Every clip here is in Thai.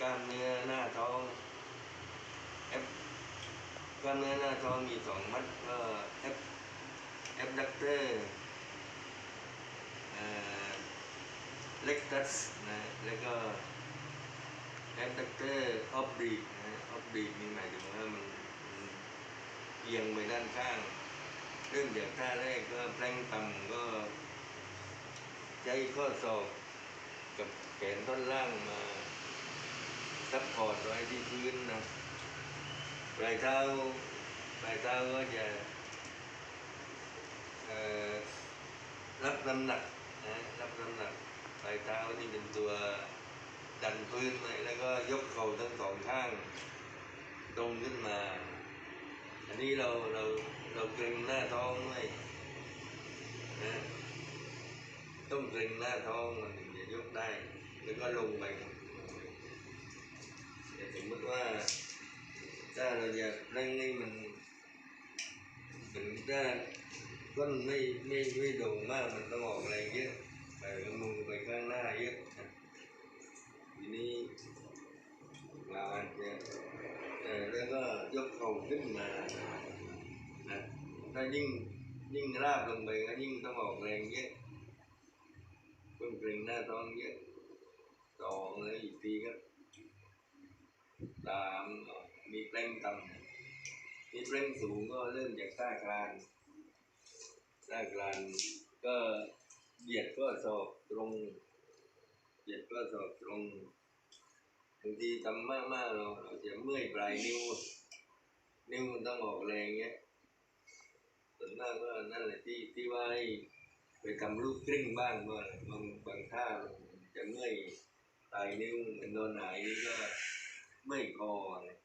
กล้ามเนื้อหน้าท้องแอปกล้ามเนื้อหน้าท้องมีสองมัดก็แอปแอปดักเตอร์เล็กตัสนะแล้วก็แอปดักเตอร์ออฟบีนะออฟบีนี่หมายถึงว่ามันเอียงไปด้านข้างเริ่มจากท่าแรกก็แพลงต่ำก็ใช้ข้อศอกกับแขนท่อนล่างมา ซัพพอร์ตไว้ที่พื้นนะปลายเท้าปลายเท้าก็จะเอ่อรับน้ำหนักนะรับน้ำหนักปลายเท้านี่เป็นตัวดันพื้นไว้แล้วก็ยกเข่าทั้งสองข้างตรงขึ้นมา อันนี้เราเราเราเกรงหน้าท้องด้วยนะต้องเกรงหน้าท้องมันถึงจะยกได้ แล้วก็ลงไปแต่ สมมติว่า ถ้าเราอยากเร่งให้มันเหมือนถ้าก้นไม่ไม่ไม่โด่งมากมันต้องออกแรงเยอะไปมือไปข้างหน้าเยอะทีนี้เราอาจจะแล้วก็ยกเข่าขึ้นมานะถ้ายิ่งยิ่งราบลงไปก็ยิ่งต้องออกแรงเยอะต้องเกรงหน้าท้องเยอะสองแล้วอีกทีก็ ตามมีเปล่งต่ำมีเปล่งสูงก็เริ่มจากท่ากลานท่ากลานก็เหยียดก็ศอกตรงเหยียดก็ศอกตรงบางทีทำมากๆเราเราจะเมื่อยปลายนิ้ว นิ้วมันต้องออกแรงเงี้ยส่วนมากก็นั่นแหละที่ที่ว่าให้ไปทำลูกกลิ้งบ้างก็บางบางท่าจะเมื่อยปลายนิ้วเหมือนโดนหายนี่ก็ ไม่พอเลย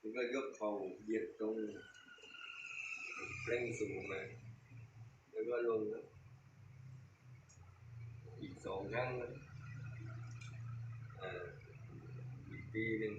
มันก็ยกเข่าเหยียดตรงเร่งสูงมาแล้วก็ลงนะอีกสองครั้งนะอ่าอีกทีหนึ่ง